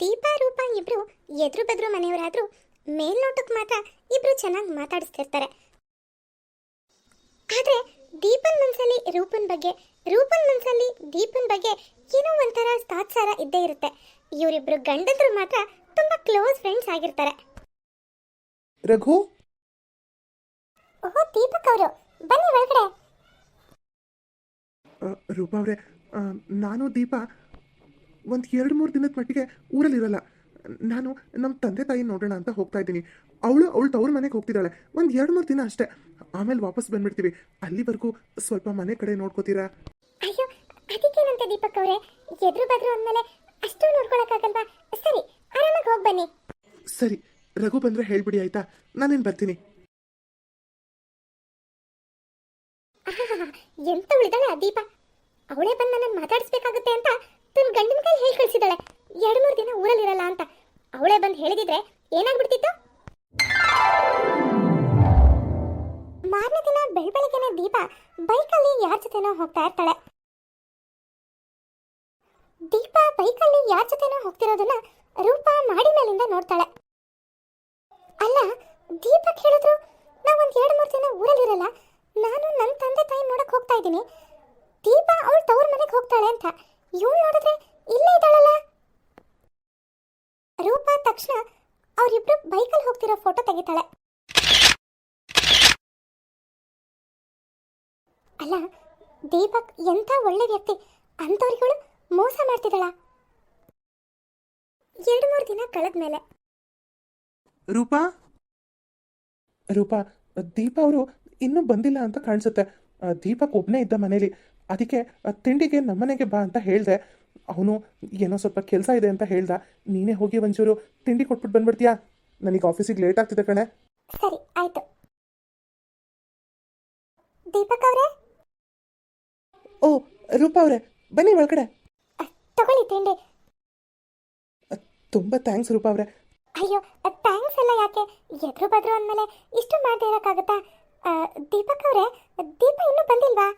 ದೀಪಾ ರೂಪ ಇಬ್ರು ಎದುರು ಬೆದ್ರು ಮನೆಯವರಾದ್ರೂ ಮೇಲ್ನೋಟಕ್ಕೆ ಮಾತ್ರ ಇಬ್ರು ಚೆನ್ನಾಗಿ ಮಾತಾಡಿಸ್ತಿರ್ತಾರೆ. ಆದ್ರೆ ದೀಪನ್ ಮನ್ಸಲ್ಲಿ ರೂಪನ್ ಬಗ್ಗೆ ರೂಪನ್ ಮನ್ಸಲ್ಲಿ ದೀಪನ್ ಬಗ್ಗೆ ಏನೋ ಒಂಥರ ತಾತ್ಸಾರ ಇದ್ದೇ ಇರುತ್ತೆ. ಇವರಿಬ್ರು ಗಂಡಂದ್ರು ಮಾತ್ರ ತುಂಬಾ ಕ್ಲೋಸ್ ಫ್ರೆಂಡ್ಸ್ ಆಗಿರ್ತಾರೆ. ರಘು? ಓಹೋ ದೀಪಕ್ ಅವರು. ಬನ್ನಿ ಒಳಗಡೆ. ರೂಪ ರೂಪಾ ಅವರೇ ನಾನು ದೀಪ ಒಂದು ಎರಡು ಮೂರು ದಿನದ ಮಟ್ಟಿಗೆ ಊರಲ್ಲಿರಲ್ಲ. ನಾನು ನಮ್ಮ ತಂದೆ ತಾಯಿ ನೋಡೋಣ ಅಂತ ಹೋಗ್ತಾ ಇದ್ದೀನಿ. ಅವಳು ಅವಳು ತವ್ರ ಮನೆಗೆ ಹೋಗ್ತಿದ್ದಾಳೆ. ಒಂದು ಎರಡು ಮೂರು ದಿನ ಅಷ್ಟೇ. ಆಮೇಲೆ ವಾಪಸ್ ಬಂದ್ಬಿಡ್ತೀವಿ. ಅಲ್ಲಿವರೆಗೂ ಸ್ವಲ್ಪ ಮನೆ ಕಡೆ ನೋಡ್ಕೋತೀರಾ? ಅಯ್ಯೋ ಅದಕ್ಕೇನಂತ ದೀಪಕ್ ಅವರೇ? ಎದುರು ಬದ್ರು ಅಂದ್ಮೇಲೆ ಅಷ್ಟು ನೋಡ್ಕೊಳಕ್ಕಾಗಲ್ವಾ? ಸರಿ ಆರಾಮಾಗಿ ಹೋಗಿ ಬನ್ನಿ. ಸರಿ ರಘು ಬಂದ್ರೆ ಹೇಳ್ಬಿಡಿ ಆಯ್ತಾ? ನಾನೇನು ಬರ್ತೀನಿ? ಎಂತ ಉಳಿದಾಳೆ ಆ ದೀಪ? ಅವಳೇ ಬಂದು ನನ್ನ ಮಾತಾಡಿಸ್ಬೇಕಾಗುತ್ತೆ ಅಂತ ತನ್ನ ಗಂಡನ ಕೈ ಹೇಳಿ ಕಳಿಸಿದಾಳೆ ಎರಡು ಮೂರು ದಿನ ಊರಲ್ಲಿರಲ್ಲ ಅಂತ. ಅವಳೇ ಬಂದು ಹೇಳಿದಿದ್ರೆ ಏನಾಗ್ಬಿಡ್ತಿತ್ತು? ಮಾರನೇ ದಿನ ಬೆಳಬೆಳಗ್ಗೆನ ದೀಪ ಬೈಕಲ್ಲಿ ಯಾರ ಜೊತೆನೋ ಹೋಗ್ತಾ ಇರ್ತಾಳೆ. ದೀಪ ಬೈಕಲ್ಲಿ ಯಾರ ಜೊತೆನೋ ಹೋಗ್ತಿರೋದನ್ನ ರೂಪ ಮಾಡಿ ಮೇಲಿಂದ ನೋಡ್ತಾಳೆ. ಅಲ್ಲ, ದೀಪಕ್ ಹೇಳಿದ್ರು ನಾವೊಂದು ಎರಡು ಮೂರು ದಿನ ಊರಲ್ಲಿರಲ್ಲ ನಾನು ನನ್ನ ತಂದೆ ತಾಯಿ ನೋಡಕ್ ಹೋಗ್ತಾ ಇದ್ದೀನಿ. ದೀಪ ಅವಳು ತವ್ರ ಮನೆಗೆ ಹೋಗ್ತಾಳೆ ಅಂತ. ಇವಳು ನೋಡಿದ್ರೆ ಇಲ್ಲೇ ಇದ್ದಾಳಲ್ಲ? ರೂಪ ತಕ್ಷಣ ಅವರಿಬ್ರು ಬೈಕಲ್ಲಿ ಹೋಗ್ತಿರೋ ಫೋಟೋ ತೆಗಿತಾಳೆ. ಅಲ್ಲ, ದೀಪಕ್ ಎಂಥ ಒಳ್ಳೆ ವ್ಯಕ್ತಿ, ಅಂಥವ್ರಿಗಳು ಮೋಸ ಮಾಡ್ತಿದ್ದಾಳ? ಎರಡು ಮೂರು ದಿನ ಕಳೆದ್ಮೇಲೆ ರೂಪಾ? ರೂಪಾ, ದೀಪ ಅವರು ಇನ್ನೂ ಬಂದಿಲ್ಲ ಅಂತ ಕಾಣಿಸುತ್ತೆ. ದೀಪಕ್ ಒಬ್ಬನೇ ಇದ್ದ ಮನೇಲಿ. ಅದಕ್ಕೆ ತಿಂಡಿಗೆ ನಮ್ಮನೆಗೆ ಬಾ ಅಂತ ಹೇಳಿದೆ. ಅವನು ಏನೋ ಸ್ವಲ್ಪ ಕೆಲಸ ಇದೆ ಅಂತ ಹೇಳ್ದ. ನೀನೇ ಹೋಗಿ ಒಂಚೂರು ತಿಂಡಿ ಕೊಟ್ಬಿಟ್ಟು ಬಂದ್ಬಿಡ್ತೀಯಾ? ನನಗೆ ಆಫೀಸಿಗೆ ಲೇಟ್ ಆಗ್ತಿದೆ ಕಣೆ. ಸರಿ ಆಯ್ತು. ದೀಪಕ್ ಅವರೇ? ಓ ರೂಪ ಅವರೇ ಬನ್ನಿ ಒಳಗಡೆ. ತಗೊಳ್ಳಿ ತಿಂಡಿ. ತುಂಬ ಥ್ಯಾಂಕ್ಸ್ ರೂಪ ಅವರೇ. ಅಯ್ಯೋ ಥ್ಯಾಂಕ್ಸ್ ಎಲ್ಲ ಯಾಕೆ? ಎದುರು ಬದ್ರು ಅಂದಮೇಲೆ ಇಷ್ಟು ಮಾಡದೆ ಇರೋಕ್ಕಾಗುತ್ತಾ? ದೀಪಕ್ ಅವರೇ ದೀಪ ಇನ್ನೂ ಬಂದಿಲ್ವಾ?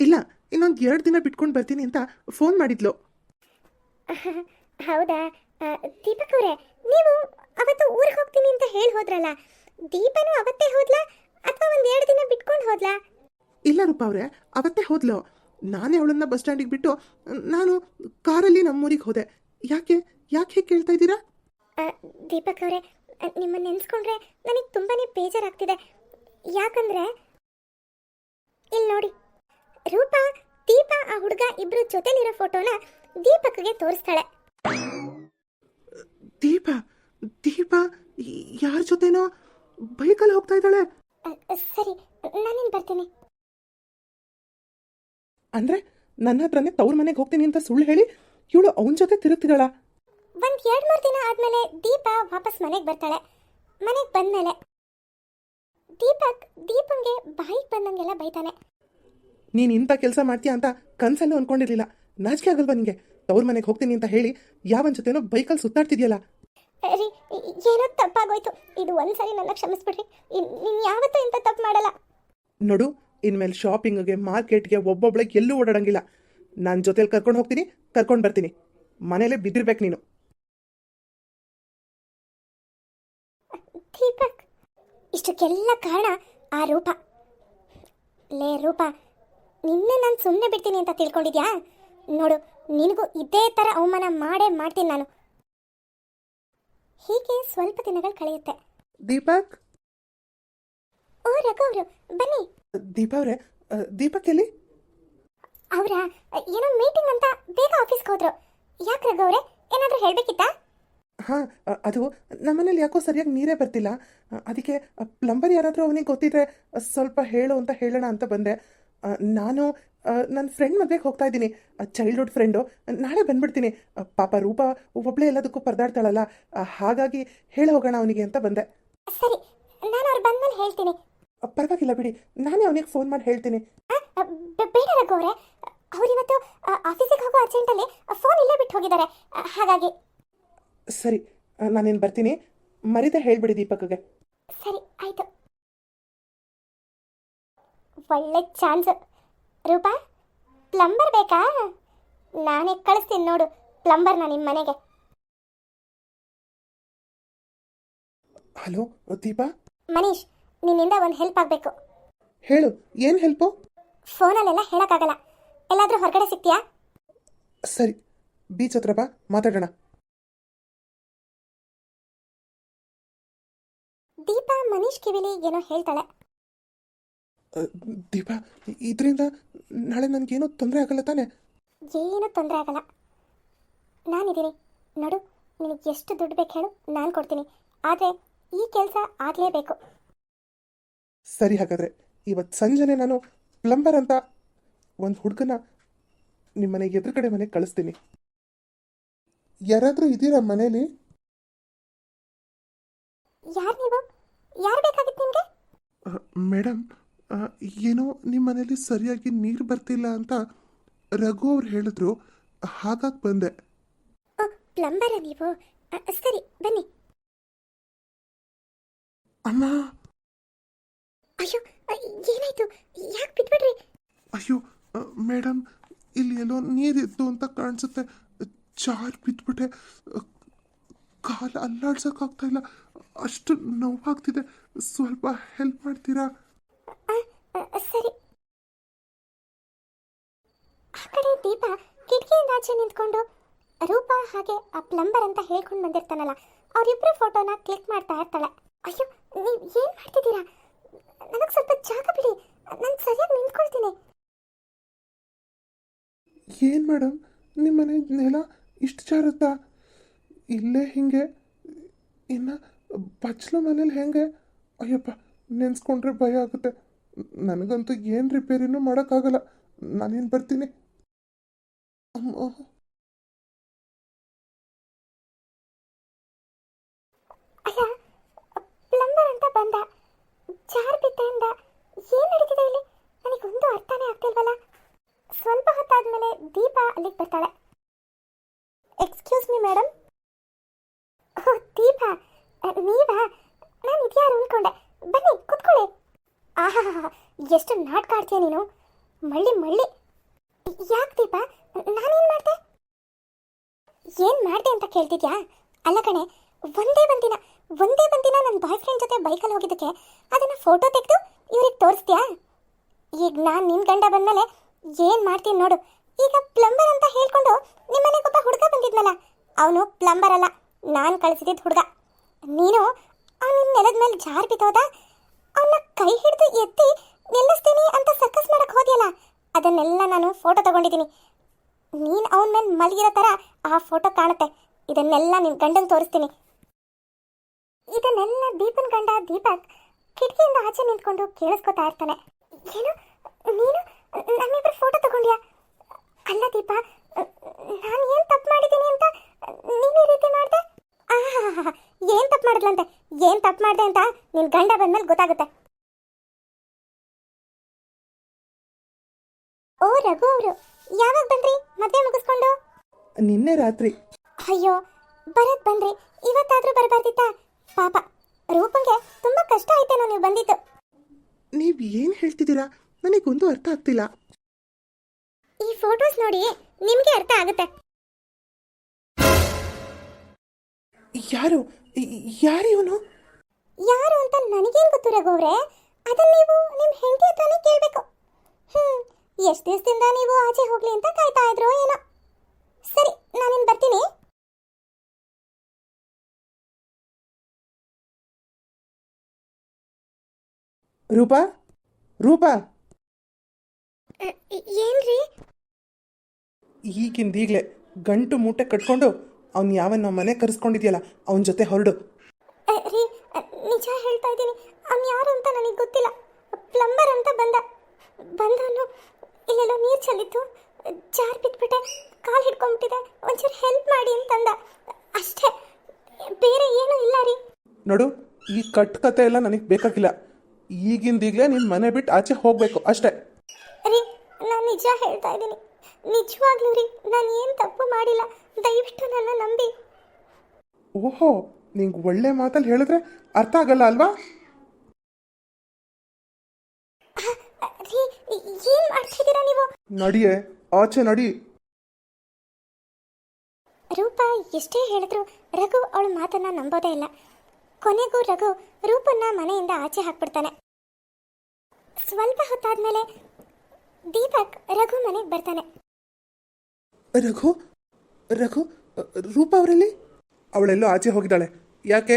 ಇಲ್ಲ ಇನ್ನೊಂದು ಎರಡು ದಿನ ಬಿಟ್ಕೊಂಡು ಬರ್ತೀನಿ ಅಂತ ಫೋನ್ ಮಾಡಿದ್ಲು. ಹೌದಾ? ದೀಪಕ್ ಅವರೇ ನೀವು ಅವತ್ತು ಊರಿಗೆ ಹೋಗ್ತೀನಿ ಅಂತ ಹೇಳಿ ಹೋದ್ರಲ್ಲ? ದೀಪನು ಅವತ್ತೇ ಹೋದ್ಲಾ ಅಥವಾ ಒಂದ್ ಎರಡು ದಿನ ಬಿಟ್ಕೊಂಡು ಹೋದ್ಲಾ? ಇಲ್ಲ ರೂಪ ಅವರೇ ಅವತ್ತೇ ಹೋದ್ಲು. ನಾನೇ ಅವಳನ್ನ ಬಸ್ ಸ್ಟ್ಯಾಂಡಿಗೆ ಬಿಟ್ಟು ನಾನು ಕಾರಲ್ಲಿ ನಮ್ಮೂರಿಗೆ ಹೋದೆ. ಯಾಕೆ ಯಾಕೆ ಹೇಗೆ ಕೇಳ್ತಾ ಇದ್ದೀರಾ? ದೀಪಕ್ ಅವರೇ ನಿಮ್ಮನ್ನ ನೆನೆಸ್ಕೊಂಡ್ರೆ ನನಗೆ ತುಂಬಾನೇ ಬೇಜಾರಾಗ್ತಿದೆ. ಯಾಕಂದ್ರೆ ಇಲ್ಲಿ ನೋಡಿ ರೂಪ ದೀಪ ಆ ಹುಡುಗ ಇಬ್ರು ಜೊತೆಲಿರೋ ಫೋಟೋನ ದೀಪಕ್ಗೆ ತೋರಿಸ್ತಾಳೆ. ದೀಪ ದೀಪ ಯಾರ ಜೊತೆನೋ ಬೈಕಲ್ಲಿ ಹೋಗ್ತಾ ಇದ್ದಾಳೆ? ಸರಿ ನಾನೇನು ಬರ್ತೀನಿ. ಅಂದ್ರೆ ನನ್ನ ಹತ್ರನೇ ತವ್ರ ಮನೆಗೆ ಹೋಗ್ತೀನಿ ಅಂತ ಸುಳ್ಳು ಹೇಳಿ ಇವಳು ಅವನ ಜೊತೆ ತಿರುಗ್ತಿದ್ದಾಳ? ಒಂದ್ ಎರಡ್ ಮೂರ್ ದಿನ ಆದ್ಮೇಲೆ ದೀಪ ವಾಪಸ್ ಮನೆಗೆ ಬರ್ತಾಳೆ. ಮನೆಗೆ ಬಂದ್ಮೇಲೆ ದೀಪಕ್ ದೀಪಂಗೆ ಬಾಯಿಗೆ ಬಂದಂಗೆಲ್ಲ ಬೈತಾನೆ. ನೀನು ಇಂಥ ಕೆಲಸ ಮಾಡ್ತೀಯಾ ಅಂತ ಕನಸಲ್ಲೂ ಅನ್ಕೊಂಡಿರ್ಲಿಲ್ಲ. ನಾಚಿಕೆ ಆಗಲ್ವಾ ನಿಂಗೆ? ತವ್ರ ಮನೆಗೆ ಹೋಗ್ತೀನಿ ಅಂತ ಹೇಳಿ ಯಾವನ್ ಜೊತೆನೋ ಬೈಕಲ್ಲಿ ಸುತ್ತಾಡ್ತಿದ್ಯಲ್ಲ? ರೀ ಏನೋ ತಪ್ಪಾಗೋಯ್ತು. ಇದು ಒಂದ್ಸರಿ ನನ್ನ ಕ್ಷಮಿಸ್ಬಿಡ್ರಿ. ನೀನ್ ಯಾವತ್ತೂ ಇಂಥ ತಪ್ಪು ಮಾಡಲ್ಲ. ನೋಡು ಇನ್ಮೇಲೆ ಶಾಪಿಂಗ್ಗೆ ಮಾರ್ಕೆಟ್ಗೆ ಒಬ್ಬೊಬ್ಳೆ ಎಲ್ಲೂ ಓಡಾಡಂಗಿಲ್ಲ. ನನ್ನ ಜೊತೆಲಿ ಕರ್ಕೊಂಡು ಹೋಗ್ತೀನಿ ಕರ್ಕೊಂಡು ಬರ್ತೀನಿ. ಮನೇಲೇ ಬಿದ್ದಿರ್ಬೇಕು ನೀನು. ದೀಪಕ್ ಇಷ್ಟಕ್ಕೆಲ್ಲ ಕಾರಣ ಆ ರೂಪ. ಲೇ ರೂಪ ನಿನ್ನೆ ನಾನು ಸುಮ್ಮನೆ ಬಿಡ್ತೀನಿ ಅಂತ ತಿಳ್ಕೊಂಡಿದ್ಯಾ? ನೋಡು ನಿನಗೂ ಇದೇ ಥರ ಅವಮಾನ ಮಾಡೇ ಮಾಡ್ತೀನಿ ನಾನು. ಹೀಗೆ ಸ್ವಲ್ಪ ದಿನಗಳು ಕಳೆಯುತ್ತೆ. ದೀಪಕ್? ಓ ರಘು ಅವರು ಬನ್ನಿ. ದೀಪ ಅವರೇ ದೀಪಕ್ ಎಲ್ಲಿ? ಅವರ ಏನೋ ಮೀಟಿಂಗ್ ಅಂತ ಬೇಗ ಆಫೀಸ್ಗೆ ಹೋದ್ರು. ಯಾಕೆ ರಘು ಅವರೇ ಏನಾದರೂ ಹೇಳಬೇಕಿತ್ತಾ? ಹಾಂ ಅದು ನಮ್ಮನೇಲಿ ಯಾಕೋ ಸರಿಯಾಗಿ ನೀರೇ ಬರ್ತಿಲ್ಲ. ಅದಕ್ಕೆ ಪ್ಲಂಬರ್ ಯಾರಾದರೂ ಅವನಿಗೆ ಗೊತ್ತಿದ್ರೆ ಸ್ವಲ್ಪ ಹೇಳು ಅಂತ ಹೇಳೋಣ ಅಂತ ಬಂದೆ. ನಾನು ನನ್ನ ಫ್ರೆಂಡ್ ಮದುವೆಗೆ ಹೋಗ್ತಾ ಇದ್ದೀನಿ. ಚೈಲ್ಡ್ಹುಡ್ ಫ್ರೆಂಡು ನಾಳೆ ಬಂದ್ಬಿಡ್ತೀನಿ. ಪಾಪ ರೂಪ ಒಬ್ಬಳೇ ಎಲ್ಲದಕ್ಕೂ ಪರದಾಡ್ತಾಳಲ್ಲ. ಹಾಗಾಗಿ ಹೇಳಿ ಹೋಗೋಣ ಅವನಿಗೆ ಅಂತ ಬಂದೆ. ಸರಿ ನಾನು ಅವ್ರು ಬಂದ್ಮೇಲೆ ಹೇಳ್ತೀನಿ. ಪರವಾಗಿಲ್ಲ ಬಿಡಿ. ನಾನೇ ಅವನಿಗೆ ಫೋನ್ ಮಾಡಿ ಹೇಳ್ತೀನಿ. ಬೇಡ ರಘು ಅವರೇ. ಅವರಿವತ್ತು ಆಫೀಸಿಗೆ ಹೋಗೋ ಅರ್ಜೆಂಟಲ್ಲಿ ಫೋನ್ ಇಲ್ಲೇ ಬಿಟ್ಟು ಹೋಗಿದ್ದಾರೆ. ಹಾಗಾಗಿ. ಸರಿ ನಾನೇನು ಬರ್ತೀನಿ. ಮರಿದೆ ಹೇಳ್ಬಿಡಿ ದೀಪಕ್ಗೆ. ಸರಿ ಆಯ್ತು. ಒಳ್ಳೆ ಚಾನ್ಸ್. ರೂಪಾ ಪ್ಲಂಬರ್ ಬೇಕಾ? ನಾನೇ ಕಳಿಸ್ತೀನಿ ನೋಡು ಪ್ಲಂಬರ್ನ ನಿಮ್ಮ ಮನೆಗೆ. ಹಲೋ ದೀಪಾ? ಮನೀಶ್ ನಿನ್ನಿಂದ ಒಂದು ಹೆಲ್ಪ್ ಆಗಬೇಕು. ಹೇಳು ಏನು ಹೆಲ್ಪು ಫೋನಲ್ಲೆಲ್ಲ ಹೇಳೋಕ್ಕಾಗಲ್ಲ. ಎಲ್ಲಾದರೂ ಹೊರಗಡೆ ಸಿಗ್ತೀಯಾ ಸರಿ ಬೀಚ್ ಹತ್ರ ಬಾ ಮಾತಾಡೋಣ. ದೀಪಾ ಮನೀಶ್ ಕಿವಿಲಿ ಏನೋ ಹೇಳ್ತಾಳೆ. ದೀಪಾ ಇದರಿಂದ ನಾಳೆ ನನಗೇನು ತೊಂದರೆ ಆಗಲ್ಲ ತಾನೆ? ಏನೂ ತೊಂದರೆ ಆಗಲ್ಲ. ನಾನಿದ್ದೀನಿ. ನೋಡು ನಿನಗೆ ಎಷ್ಟು ದುಡ್ಡು ಬೇಕು ಹೇಳು ನಾನು ಕೊಡ್ತೀನಿ. ಆದರೆ ಈ ಕೆಲಸ ಆಗಲೇಬೇಕು. ಸರಿ ಹಾಗಾದರೆ ಇವತ್ತು ಸಂಜೆನೆ ನಾನು ಪ್ಲಂಬರ್ ಅಂತ ಒಂದು ಹುಡುಗನ ನಿಮ್ಮ ನಿಮ್ಮನೆ ಎದುರುಗಡೆ ಮನೆಗೆ ಕಳಿಸ್ತೀನಿ. ಯಾರಾದರೂ ಇದ್ದೀರಾ ಮನೇಲಿ? ಯಾರು ನೀವು? ಯಾರು ಬೇಕಾಗಿತ್ತು ನಿಮಗೆ? ಮೇಡಮ್ ಏನೋ ನಿಮ್ಮ ಮನೇಲಿ ಸರಿಯಾಗಿ ನೀರು ಬರ್ತಿಲ್ಲ ಅಂತ ರಘು ಅವ್ರು ಹೇಳಿದ್ರು ಹಾಗಾಗಿ ಬಂದೆ. ಪ್ಲಂಬರ ನೀವು? ಸರಿ ಬನ್ನಿ. ಅಮ್ಮ ಅಯ್ಯೋ ಏನಾಯ್ತು? ಯಾಕೆ ಬಿಟ್ಬಿಡ್ರಿ ಅಯ್ಯೋ ಮೇಡಮ್ ಇಲ್ಲಿ ಎಲ್ಲೋ ನೀರಿತ್ತು ಅಂತ ಕಾಣಿಸುತ್ತೆ. ಚಾರ್ ಬಿದ್ಬಿಟ್ಟೆ. ಕಾಲು ಅಲ್ಲಾಡ್ಸೋಕ್ಕಾಗ್ತಾ ಇಲ್ಲ. ಅಷ್ಟು ನೋವಾಗ್ತಿದೆ. ಸ್ವಲ್ಪ ಹೆಲ್ಪ್ ಮಾಡ್ತೀರಾ? ಸರಿ. ಆ ಕಡೆ ದೀಪ ಕಿಟಕಿಯಿಂದ ಆಚೆ ನಿಂತ್ಕೊಂಡು ರೂಪ ಹಾಗೆ ಆ ಪ್ಲಂಬರ್ ಅಂತ ಹೇಳ್ಕೊಂಡು ಬಂದಿರ್ತಾನಲ್ಲ ಅವರಿಬ್ಬರ ಫೋಟೋನ ಕ್ಲಿಕ್ ಮಾಡ್ತಾ ಇರ್ತಾಳೆ. ಅಯ್ಯೋ, ನೀವು ಏನು ಮಾಡ್ತಿದ್ದೀರಾ? ನನಗೆ ಸ್ವಲ್ಪ ಜಾಗ ಬಿಡಿ. ನಾನು ಸರಿಯಾಗಿ ನಿಂತ್ಕೊಳ್ತೀನಿ. ಏನು ಮೇಡಮ್ ನಿಮ್ಮ ಮನೆ ನೆಲ ಇಷ್ಟು ಜಾರುತ್ತಾ? ಇಲ್ಲೇ ಹಿಂಗೆ. ಇನ್ನ ಬಚ್ಚಲು ಮನೇಲಿ ಹೆಂಗೆ? ಅಯ್ಯಪ್ಪ, ನೆನೆಸ್ಕೊಂಡ್ರೆ ಭಯ ಆಗುತ್ತೆ. ನನಗಂತೂ ಏನು ರಿಪೇರಿನೂ ಮಾಡೋಕ್ಕಾಗಲ್ಲ. ನಾನೇನು ಬರ್ತೀನಿ? ಅಮ್ಮ. ಪ್ಲಂಬರ್ ಅಂತ ಬಂದ. ಜಾರ್ ಬಿದ್ದೆಯಿಂದ ಏನು ನಡೀತಿದೆ ಇಲ್ಲಿ? ನನಗೊಂದು ಅರ್ಥನೇ ಆಗ್ತಿಲ್ವಲ್ಲ. ಸ್ವಲ್ಪ ಹೊತ್ತಾದ್ಮೇಲೆ ದೀಪ ಅಲ್ಲಿಗೆ ಬರ್ತಾಳೆ. ಎಕ್ಸ್ಕ್ಯೂಸ್ ಮೀ ಮೇಡಮ್ ಓ, ದೀಪ, ನೀವಾ? ನಾನು ಇದ್ಯಾರು ಅನ್ಕೊಂಡೆ ಬನ್ನಿ, ಕುತ್ಕೊಳ್ಳಿ. ಆಹಾ ಎಷ್ಟು ನಾಟಕ ಆಡ್ತೀಯ ನೀನು? ಮಳ್ಳಿ ಮಳ್ಳಿ. ಯಾಕೆ ದೀಪ? ನಾನೇನು ಮಾಡ್ದೆ? ಏನು ಮಾಡ್ದೆ ಅಂತ ಕೇಳ್ತಿದ್ಯಾ? ಅಲ್ಲ ಕಣೆ, ಒಂದೇ ಒಂದಿನ ಒಂದೇ ಒಂದಿನ ನನ್ನ ಬಾಯ್ ಫ್ರೆಂಡ್ ಜೊತೆ ಬೈಕಲ್ಲಿ ಹೋಗಿದ್ದಕ್ಕೆ ಅದನ್ನು ಫೋಟೋ ತೆಗೆದು ಇವ್ರಿಗೆ ತೋರಿಸ್ತೀಯಾ? ಈಗ ನಾನು ನಿನ್ನ ಗಂಡ ಬಂದಮೇಲೆ ಏನು ಮಾಡ್ತೀನಿ ನೋಡು. ಈಗ ಪ್ಲಂಬರ್ ಅಂತ ಹೇಳ್ಕೊಂಡು ನಿಮ್ಮನೆಗೊಬ್ಬ ಹುಡುಗ ಬಂದಿದ್ನಲ್ಲ, ಅವನು ಪ್ಲಂಬರ್ ಅಲ್ಲ. ನಾನು ಕಳಿಸಿದ್ದು ಹುಡುಗ. ನೀನು ಅವನ ನೆಲದ ಮೇಲೆ ಜಾರ್ ಬಿದ್ದೋದ? ಅವನ್ನ ಕೈ ಹಿಡಿದು ಎತ್ತಿ ನಿಲ್ಲಿಸ್ತೀನಿ ಅಂತ ಸರ್ಕಸ್ ಮಾಡಕ್ ಹೋದ್ಯಲ್ಲ, ಅದನ್ನೆಲ್ಲ ನಾನು ಫೋಟೋ ತಗೊಂಡಿದ್ದೀನಿ. ನೀನು ಅವನ ಮೇಲೆ ಮಲಗಿರೋ ಥರ ಆ ಫೋಟೋ ಕಾಣುತ್ತೆ. ಇದನ್ನೆಲ್ಲ ನಿನ್ನ ಗಂಡನ್ ತೋರಿಸ್ತೀನಿ. ಇದನ್ನೆಲ್ಲ ದೀಪನ್ ಗಂಡ ದೀಪಕ್ ಕಿಟಕಿಯಿಂದ ಆಚೆ ನಿಂತ್ಕೊಂಡು ಕೇಳಿಸ್ಕೊತಾ ಇರ್ತಾನೆ. ಏನು? ನೀನು ನಮ್ಮಿಬ್ಬರು ಫೋಟೋ ತಗೊಂಡ್ಯಾ? ಅಲ್ಲ ದೀಪ, ನಾನು ಏನು ತಪ್ಪು ಮಾಡಿದ್ದೀನಿ ಅಂತ ನೀನು ಈ ರೀತಿ ಮಾಡಿದೆ? ಏನು ತಪ್ಪು ಮಾಡಿದ್ಲಂತೆ? ಏನು ತಪ್ಪು ಮಾಡಿದೆ ಅಂತ ನಿನ್ನ ಗಂಡ ಬಂದ್ಮೇಲೆ ಗೊತ್ತಾಗುತ್ತೆ. ಓ ರಘು ಅವರು ಯಾವಾಗ ಬಂದ್ರಿ? ಮದುವೆ ಮುಗಿಸ್ಕೊಂಡು? ನಿನ್ನೆ ರಾತ್ರಿ. ಅಯ್ಯೋ ಬರತ್ ಬಂದ್ರಿ. ಇವತ್ತಾದ್ರೂ ಬರಬಾರ್ದಿತ್ತಾ? ಪಾಪ ರೂಪಂಗೆ ತುಂಬಾ ಕಷ್ಟ ಆಯ್ತೇನೋ ನೀವು ಬಂದಿದ್ದು. ನೀವು ಏನು ಹೇಳ್ತಿದ್ದೀರಾ? ನನಗೊಂದು ಅರ್ಥ ಆಗ್ತಿಲ್ಲ. ಈ ಫೋಟೋಸ್ ನೋಡಿ ನಿಮ್ಗೆ ಅರ್ಥ ಆಗುತ್ತೆ. ಯಾರು? ಯಾರು ಇವನು ಯಾರು ಅಂತ ನನಗೇನ್ ಗೊತ್ತು ರಘುವ್ರೆ ಅದನ್ನ ನೀವು ನಿಮ್ಮ ಹೆಂಡತಿ ಹತ್ರನೇ ಕೇಳಬೇಕು. ಹ್ಮ್ ಎಷ್ಟು ದಿವಸದಿಂದ ನೀವು ಆಚೆ ಹೋಗ್ಲಿ ಅಂತ ಕಾಯ್ತಾ ಇದ್ರು ಏನೋ. ಸರಿ ನಾನಿನ್ ಬರ್ತೀನಿ. ರೂಪಾ? ರೂಪಾ? ಏನ್ರಿ? ಈಗಿಂದೀಗ್ಲೆ ಗಂಟು ಮೂಟೆ ಕಟ್ಕೊಂಡು ಅವ್ನು ನಮ್ಮ ಮನೆ ಕರೆಸ್ಕೊಂಡಿದ್ಯಲ್ಲ ಅವನ ಜೊತೆ ಹೊರಡು. ರೀ ನಿಜ ಹೇಳ್ತಾ ಇದ್ದೀನಿ. ಅವ್ನು ಯಾರು ಅಂತ ನನಗೆ ಗೊತ್ತಿಲ್ಲ. ಪ್ಲಂಬರ್ ಅಂತ ಬಂದ. ಬಂದವನು ಇಲ್ಲೆಲ್ಲ ನೀರು ಚೆಲ್ಲಿತ್ತು ಜಾರ್ ಬಿದ್ಬಿಟ್ಟೆ ಕಾಲು ಹಿಡ್ಕೊಂಡ್ಬಿಟ್ಟಿದೆ ಒಂಚೂರು ಹೆಲ್ಪ್ ಮಾಡಿ ಅಂತಂದ. ಅಷ್ಟೇ ಬೇರೆ ಏನೂ ಇಲ್ಲ ರೀ. ನೋಡು ಈ ಕಟ್ ಕತೆ ಎಲ್ಲ ನನಗೆ ಬೇಕಾಗಿಲ್ಲ. ಈಗಿಂದೀಗಲೇ ನಿನ್ನ ಮನೆ ಬಿಟ್ಟು ಆಚೆ ಹೋಗಬೇಕು ಅಷ್ಟೇ. ರೀ ನಾನು ನಿಜ ಹೇಳ್ತಾ ಇದ್ದೀನಿ. ನಿಜವಾಗ್ಲೂ ರೀ ನಾನು ಏನು ತಪ್ಪು ಮಾಡಿಲ್ಲ. ದಯವಿಟ್ಟು ನನ್ನ ನಂಬಿ. ಓಹೋ ನಿಂಗೆ ಒಳ್ಳೆ ಮಾತಲ್ಲಿ ಹೇಳಿದ್ರೆ ಅರ್ಥ ಆಗಲ್ಲ ಅಲ್ವಾ? ಏನು ಮಾಡ್ತಿದ್ದೀರಾ ನೀವು? ನಡಿಯೇ ಆಚೆ ನಡಿ. ರೂಪ ಎಷ್ಟೇ ಹೇಳಿದ್ರು ರಘು ಅವಳ ಮಾತನ್ನ ನಂಬೋದೇ ಇಲ್ಲ. ಕೊನೆಗೂ ರಘು ರೂಪನ್ನ ಮನೆಯಿಂದ ಆಚೆ ಹಾಕ್ಬಿಡ್ತಾನೆ. ಸ್ವಲ್ಪ ಹೊತ್ತಾದ್ಮೇಲೆ ದೀಪಕ್ ರಘು ಮನೆಗೆ ಬರ್ತಾನೆ. ರಘು? ರಘು ರೂಪ ಅವರಲ್ಲಿ? ಅವಳೆಲ್ಲೋ ಆಚೆ ಹೋಗಿದ್ದಾಳೆ. ಯಾಕೆ?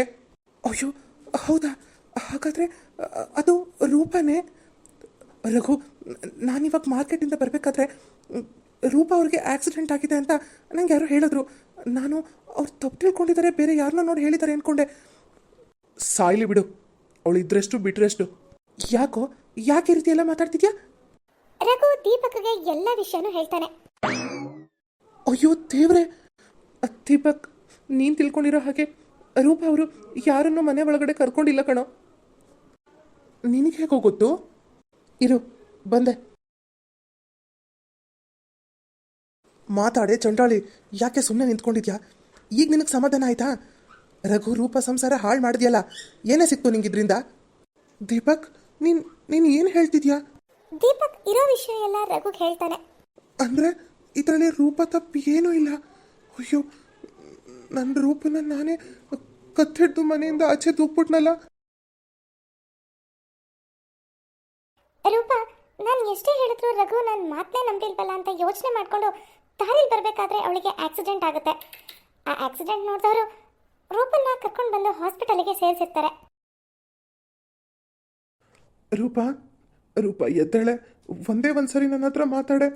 ಅಯ್ಯೋ, ಹೌದಾ? ಹಾಗಾದರೆ ಅದು ರೂಪನೇ? ರಘು, ನಾನಿವಾಗ ಮಾರ್ಕೆಟಿಂದ ಬರಬೇಕಾದ್ರೆ, ರೂಪ ಅವ್ರಿಗೆ ಆಕ್ಸಿಡೆಂಟ್ ಆಗಿದೆ ಅಂತ ನಂಗೆ ಯಾರೋ ಹೇಳಿದ್ರು. ನಾನು ಅವ್ರು ತಪ್ಪು ತಿಳ್ಕೊಂಡಿದ್ದಾರೆ, ಬೇರೆ ಯಾರನ್ನೋ ನೋಡಿ ಹೇಳಿದ್ದಾರೆ ಅಂದ್ಕೊಂಡೆ ಸಾಯ್ಲಿ ಬಿಡು. ಅವಳು ಇದ್ರೆಷ್ಟು ಬಿಟ್ರೆಷ್ಟು. ಯಾಕೋ, ಯಾಕೆ ರೀತಿ ಎಲ್ಲ ಮಾತಾಡ್ತಿದ್ಯಾ? ರಘು ದೀಪಕ್ಗೆ ಎಲ್ಲ ವಿಷಯನೂ ಹೇಳ್ತಾನೆ. ಅಯ್ಯೋ ದೇವ್ರೆ ದೀಪಕ್ ನೀನು ತಿಳ್ಕೊಂಡಿರೋ ಹಾಗೆ ರೂಪ ಅವರು ಯಾರನ್ನು ಮನೆ ಒಳಗಡೆ ಕರ್ಕೊಂಡಿಲ್ಲ ಕಣೋ. ನಿನಗೆ ಹೇಗೋ ಗೊತ್ತು? ಇರು ಬಂದೆ. ಮಾತಾಡೆ ಚಂಡಾಳಿ ಯಾಕೆ ಸುಮ್ಮನೆ ನಿಂತ್ಕೊಂಡಿದ್ಯಾ? ಈಗ ನಿನಗೆ ಸಮಾಧಾನ ಆಯ್ತಾ? ರಘು ರೂಪ ಸಂಸಾರ ಹಾಳು ಮಾಡಿದ್ಯಲ್ಲ ಏನೇ ಸಿಕ್ತು ನಿಂಗಿದ್ರಿಂದ? ದೀಪಕ್ ನೀನು ನೀನು ಏನು ಹೇಳ್ತಿದ್ಯಾ? ದೀಪಕ್ ಇರೋ ವಿಷಯ ಎಲ್ಲ ರಘುಗೆ ಹೇಳ್ತಾನೆ. ಅಂದ್ರೆ ಇದರಲ್ಲಿ ರೂಪ ತಪ್ಪು ಏನೂ ಇಲ್ಲ. ಅಯ್ಯೋ ನನ್ನ ರೂಪನ ನಾನೇ ಕತ್ತಿಡ್ದು ಮನೆಯಿಂದ ಆಚೆ ತೂಗ್ಬಿಟ್ನಲ್ಲ. ರೂಪ ನಾನು ಎಷ್ಟೇ ಹೇಳಿದ್ರು ರಘು ನನ್ನ ಮಾತನ್ನೇ ನಂಬಿಲ್ವಲ್ಲ ಅಂತ ಯೋಚನೆ ಮಾಡಿಕೊಂಡು ದಾರಿಲಿ ಬರಬೇಕಾದ್ರೆ ಅವಳಿಗೆ ಆಕ್ಸಿಡೆಂಟ್ ಆಗುತ್ತೆ. ಆ ಆಕ್ಸಿಡೆಂಟ್ ನೋಡಿದವರು ರೂಪನ್ನ ಕರ್ಕೊಂಡು ಬಂದು ಹಾಸ್ಪಿಟಲಿಗೆ ಸೇರಿಸಿರ್ತಾರೆ. ರೂಪ ರೂಪ ಎದ್ದೇಳೆ ಒಂದೇ ಒಂದ್ಸರಿ ನನ್ನ ಹತ್ರ ಮಾತಾಡೆ.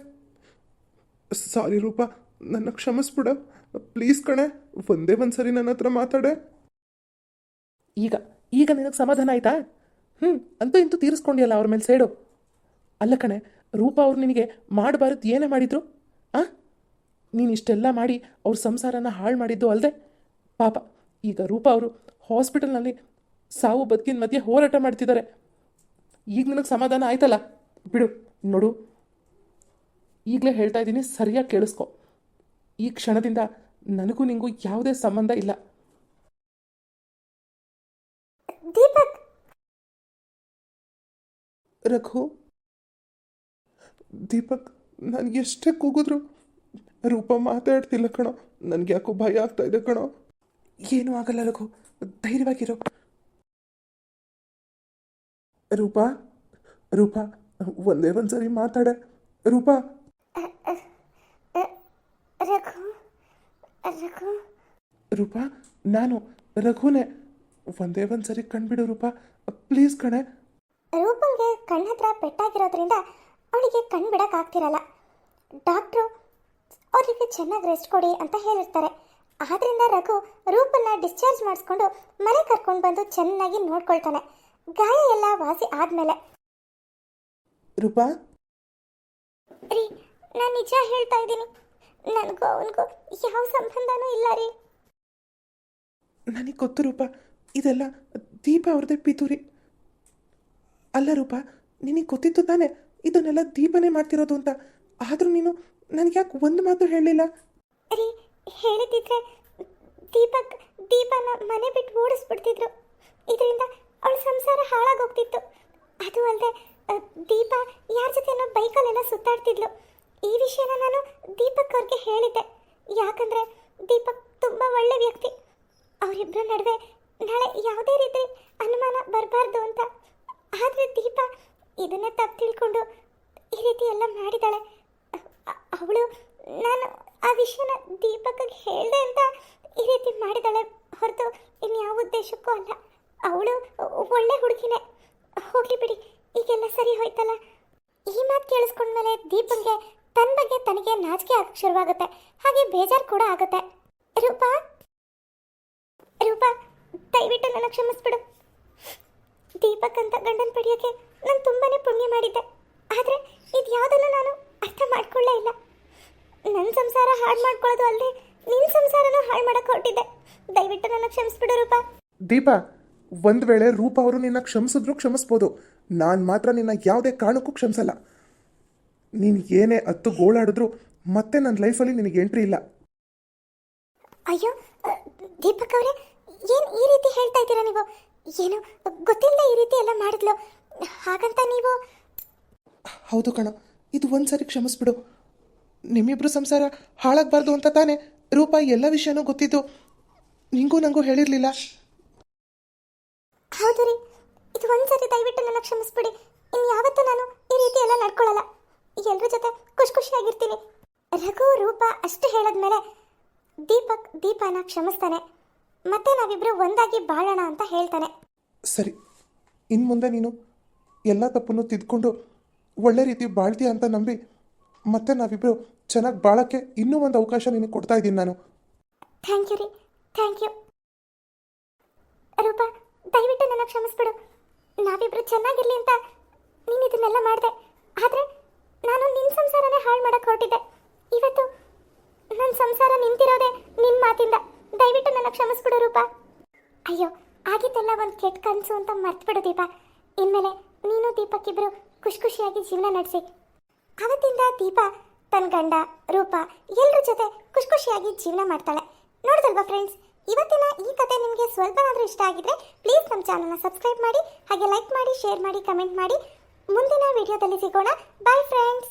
ಸಾರಿ ರೂಪ, ನನ್ನ ಕ್ಷಮಿಸ್ಬಿಡ. ಪ್ಲೀಸ್ ಕಣೆ, ಒಂದೇ ಒಂದ್ಸರಿ ನನ್ನ ಹತ್ರ ಮಾತಾಡೆ. ಈಗ ಈಗ ನಿನಗೆ ಸಮಾಧಾನ ಆಯ್ತಾ? ಹ್ಞೂ ಅಂತೂ ಇಂತೂ ತೀರಿಸ್ಕೊಂಡಿಯಲ್ಲ ಅವ್ರ ಮೇಲೆ ಸೇಡು. ಅಲ್ಲ ಕಣೆ, ರೂಪ ಅವ್ರು ನಿನಗೆ ಮಾಡಬಾರದು ಏನೇ ಮಾಡಿದ್ರು? ಆ? ನೀನು ಇಷ್ಟೆಲ್ಲ ಮಾಡಿ ಅವ್ರ ಸಂಸಾರನ ಹಾಳು ಮಾಡಿದ್ದು ಅಲ್ಲದೆ ಪಾಪ, ಈಗ ರೂಪ ಅವರು ಹಾಸ್ಪಿಟಲ್ನಲ್ಲಿ ಸಾವು ಬದುಕಿನ ಮಧ್ಯೆ ಹೋರಾಟ ಮಾಡ್ತಿದ್ದಾರೆ. ಈಗ ನಿನಗೆ ಸಮಾಧಾನ ಆಯ್ತಲ್ಲ? ಬಿಡು, ನೋಡು. ಈಗಲೇ ಹೇಳ್ತಾ ಇದ್ದೀನಿ ಸರಿಯಾಗಿ ಕೇಳಿಸ್ಕೊ. ಈ ಕ್ಷಣದಿಂದ ನನಗೂ ನಿಂಗೂ ಯಾವುದೇ ಸಂಬಂಧ ಇಲ್ಲ. ದೀಪಕ್! ರಘು ದೀಪಕ್ ನನಗೆ ಎಷ್ಟೇ ಕೂಗಿದ್ರು ರೂಪ ಮಾತಾಡ್ತಿಲ್ಲ ಕಣೋ. ನನಗೆ ಯಾಕೋ ಭಯ ಆಗ್ತಾ ಇದೆ ಕಣೋ. ಏನೂ ಆಗಲ್ಲ ರಘು ಧೈರ್ಯವಾಗಿರೋ. ರೂಪಾ ರೂಪಾ ಒಂದೇ ಒಂದ್ಸರಿ ಮಾತಾಡ. ರೂಪಾ ರಘು ರಘು. ರೂಪಾ ನಾನು ರಘುನೆ. ಒಂದೇ ಒಂದ್ಸರಿ ಕಣ್ಬಿಡು ರೂಪಾ. ಪ್ಲೀಸ್ ಕಣೆ. ರೂಪಂಗೆ ಕಣ್ಣ ಹತ್ರ ಪೆಟ್ಟಾಗಿರೋದ್ರಿಂದ ಅವಳಿಗೆ ಕಣ್ಣು ಬಿಡೋಕ್ಕಾಗ್ತಿರಲ್ಲ ಡಾಕ್ಟ್ರು ಅವರಿಗೆ ಚೆನ್ನಾಗಿ ರೆಸ್ಟ್ ಕೊಡಿ ಅಂತ ಹೇಳಿರ್ತಾರೆ. ಆದ್ರಿಂದ ರಘು ರೂಪನ್ನ ಡಿಸ್ಚಾರ್ಜ್ ಮಾಡಿಸ್ಕೊಂಡು ಮನೆ ಕರ್ಕೊಂಡು ಬಂದು ಚೆನ್ನಾಗಿ ನೋಡ್ಕೊಳ್ತಾನೆ. ಗಾಯ ಎಲ್ಲ ವಾಸಿ ಆದ್ಮೇಲೆ. ರೂಪಾ? ರೀ ನಾನು ನಿಜ ಹೇಳ್ತಾ ಇದ್ದೀನಿ. ನನಗೂ ಅವನಿಗೂ ಯಾವ ಸಂಬಂಧನೂ ಇಲ್ಲ ರೀ. ನನಗೆ ಗೊತ್ತು ರೂಪ ಇದೆಲ್ಲ ದೀಪ ಅವ್ರದ್ದೇ ಪಿತೂರಿ. ಅಲ್ಲ ರೂಪ ನಿನಗೆ ಗೊತ್ತಿತ್ತು ತಾನೆ ಇದನ್ನೆಲ್ಲ ದೀಪನೇ ಮಾಡ್ತಿರೋದು ಅಂತ. ಆದರೂ ನೀನು ನನಗೆ ಯಾಕೆ ಒಂದು ಮಾತು ಹೇಳಲಿಲ್ಲ? ರೀ ಹೇಳಿದಿದ್ರೆ ದೀಪಕ್ ದೀಪನ ಮನೆ ಬಿಟ್ಟು ಓಡಿಸ್ಬಿಡ್ತಿದ್ರು. ಇದರಿಂದ ಅವಳ ಸಂಸಾರ ಹಾಳಾಗೋಗ್ತಿತ್ತು ಅದು ಅಲ್ಲದೆ ದೀಪ ಯಾರ ಜೊತೆನೋ ಬೈಕಲ್ಲೆಲ್ಲ ಸುತ್ತಾಡ್ತಿದ್ಲು. ಈ ವಿಷಯನ ನಾನು ದೀಪಕ್ ಅವ್ರಿಗೆ ಹೇಳಿದ್ದೆ. ಯಾಕಂದ್ರೆ ದೀಪಕ್ ತುಂಬ ಒಳ್ಳೆ ವ್ಯಕ್ತಿ. ಅವರಿಬ್ಬರ ನಡುವೆ ನಾಳೆ ಯಾವುದೇ ರೀತಿ ಅನುಮಾನ ಬರಬಾರ್ದು ಅಂತ. ಆದರೆ ದೀಪ ಇದನ್ನೇ ತಪ್ಪು ತಿಳ್ಕೊಂಡು ಈ ರೀತಿ ಎಲ್ಲ ಮಾಡಿದಾಳೆ ಅವಳು ನಾನು ಆ ವಿಷಯನ ದೀಪಕ್ಗೆ ಹೇಳಿದೆ ಅಂತ ಈ ರೀತಿ ಮಾಡಿದಾಳೆ ಹೊರತು ಇನ್ಯಾವ ಉದ್ದೇಶಕ್ಕೂ ಅಲ್ಲ. ಅವಳು ಒಳ್ಳೆ ಹುಡುಗಿನೇ. ಹೋಗಿ ಬಿಡಿ, ಈಗೆಲ್ಲ ಸರಿ ಹೋಯ್ತಲ್ಲ? ಈ ಮಾತು ಕೇಳಿಸ್ಕೊಂಡ್ಮೇಲೆ ದೀಪಂಗೆ ತನ್ನ ಬಗ್ಗೆ ತನಗೆ ನಾಚಿಕೆ ಆಗಕ್ಕೆ ಶುರುವಾಗುತ್ತೆ. ಹಾಗೆ ಬೇಜಾರು ಕೂಡ ಆಗುತ್ತೆ. ರೂಪಾ? ರೂಪಾ, ದಯವಿಟ್ಟು ನನ್ನ ಕ್ಷಮಿಸ್ಬಿಡು. ದೀಪಕ್ ಅಂತ ಗಂಡನ ಪಡೆಯೋಕೆ ನಾನು ತುಂಬಾನೇ ಪುಣ್ಯ ಮಾಡಿದ್ದೆ. ಆದರೆ ಇದು ಯಾವುದನ್ನು ನಾನು ಅರ್ಥ ಮಾಡ್ಕೊಳ್ಳೇ ಇಲ್ಲ. ನನ್ನ ಸಂಸಾರ ಹಾಳು ಮಾಡ್ಕೊಳ್ಳೋದು ಅಲ್ಲದೆ ನಿನ್ನ ಸಂಸಾರನೂ ಹಾಳು ಮಾಡಕ್ಕೆ ಹೊರಟಿದ್ದೆ. ದಯವಿಟ್ಟು ನನ್ನ ಕ್ಷಮಿಸ್ಬಿಡು ರೂಪಾ. ದೀಪ, ಒಂದು ವೇಳೆ ರೂಪ ಅವರು ನಿನ್ನ ಕ್ಷಮಿಸಿದ್ರು ಕ್ಷಮಿಸ್ಬೋದು. ನಾನು ಮಾತ್ರ ನಿನ್ನ ಯಾವುದೇ ಕಾರಣಕ್ಕೂ ಕ್ಷಮಿಸಲ್ಲ. ನೀನು ಏನೇ ಹತ್ತು ಗೋಳಾಡಿದ್ರು ಮತ್ತೆ ನನ್ನ ಲೈಫಲ್ಲಿ ನಿನಗೆ ಎಂಟ್ರಿ ಇಲ್ಲ. ಅಯ್ಯೋ ದೀಪಕ್ ಅವರೇ ಏನು ಈ ರೀತಿ ಹೇಳ್ತಾ ಇದ್ದೀರಾ ನೀವು? ಏನು ಗೊತ್ತಿಲ್ಲದೆ ಈ ರೀತಿ ಎಲ್ಲ ಮಾಡಿದ್ಲು. ಹಾಗಂತ ನೀವು? ಹೌದು ಕಣ ಇದು ಒಂದ್ಸರಿ ಕ್ಷಮಿಸ್ಬಿಡು. ನಿಮ್ಮಿಬ್ರು ಸಂಸಾರ ಹಾಳಾಗಬಾರ್ದು ಅಂತ ತಾನೇ ರೂಪ ಎಲ್ಲ ವಿಷಯನೂ ಗೊತ್ತಿದ್ದು. ನಿಂಗೂ ನನಗೂ ಹೇಳಿರಲಿಲ್ಲ. ಹೌದು ರೀ. ಇದು ಒಂದ್ಸರಿ ದಯವಿಟ್ಟು ನನ್ನ ಕ್ಷಮಿಸ್ಬಿಡಿ. ಇನ್ನು ಯಾವತ್ತೂ ನಾನು ಈ ರೀತಿ ಎಲ್ಲ ನಡ್ಕೊಳ್ಳಲ್ಲ. ಎಲ್ರ ಜೊತೆ ಖುಷಿ ಹೇಳಿದ್ಮೇಲೆ ದೀಪಕ್ ದೀಪನ ಕ್ಷಮಿಸ್ತಾನೆ. ಮತ್ತೆ ನಾವಿಬ್ರು ಒಂದಾಗಿ ಬಾಳೋಣ ಅಂತ ಹೇಳ್ತಾನೆ. ಸರಿ ಇನ್ ಮುಂದೆ ನೀನು ಎಲ್ಲ ತಪ್ಪನ್ನು ತಿದ್ಕೊಂಡು ಒಳ್ಳೆ ರೀತಿ ಬಾಳ್ತೀಯ ಅಂತ ನಂಬಿ ಮತ್ತೆ ನಾವಿಬ್ರು ಚೆನ್ನಾಗಿ ಬಾಳಕ್ಕೆ ಇನ್ನೂ ಒಂದು ಅವಕಾಶ ನಿನಗೆ ಕೊಡ್ತಾ ಇದ್ದೀನಿ ನಾನು. ಥ್ಯಾಂಕ್ ಯು ರೀ ಥ್ಯಾಂಕ್ ಯು. ರೂಪ ದಯವಿಟ್ಟು ನನ್ನ ಕ್ಷಮಿಸ್ಬಿಡು. ನಾವಿಬ್ರು ಚೆನ್ನಾಗಿರ್ಲಿ ಅಂತ ನೀನು ಇದನ್ನೆಲ್ಲ ಮಾಡಿದೆ. ಆದರೆ ನಾನು ನಿನ್ನ ಸಂಸಾರನೇ ಹಾಳು ಮಾಡಕ್ಕೆ ಹೊರಟಿದ್ದೆ. ನಿಂತಿರೋದೇ ನಿಮ್ಮ ಮಾತಿಂದ. ದಯವಿಟ್ಟು ನನ್ನ ಕ್ಷಮಿಸ್ಬಿಡು ರೂಪ. ಅಯ್ಯೋ, ಆಗಿದ್ದೆಲ್ಲ ಒಂದು ಕೆಟ್ಟ ಕನಸು ಅಂತ ಮರ್ತ್ಬಿಡು ದೀಪ. ಇನ್ಮೇಲೆ ನೀನು ದೀಪಕ್ ಇಬ್ರು ಖುಷಿ ಖುಷಿಯಾಗಿ ಜೀವನ ನಡೆಸಿ. ಅವತ್ತಿಂದ ದೀಪ ತನ್ನ ಗಂಡ, ರೂಪ ಎಲ್ಲರ ಜೊತೆ ಖುಷಿ ಖುಷಿಯಾಗಿ ಜೀವನ ಮಾಡ್ತಾಳೆ. ನೋಡಿದಲ್ವಾ ಫ್ರೆಂಡ್ಸ್ ಇವತ್ತಿನ ಈ ಕತೆ ನಿಮಗೆ ಸ್ವಲ್ಪನಾದರೂ ಇಷ್ಟ ಆಗಿದ್ರೆ ಪ್ಲೀಸ್ ನಮ್ಮ ಚಾನಲ್ನ ಸಬ್ಸ್ಕ್ರೈಬ್ ಮಾಡಿ, ಹಾಗೆ ಲೈಕ್ ಮಾಡಿ ಶೇರ್ ಮಾಡಿ ಕಮೆಂಟ್ ಮಾಡಿ. ಮುಂದಿನ ವಿಡಿಯೋದಲ್ಲಿ ಸಿಗೋಣ. Bye friends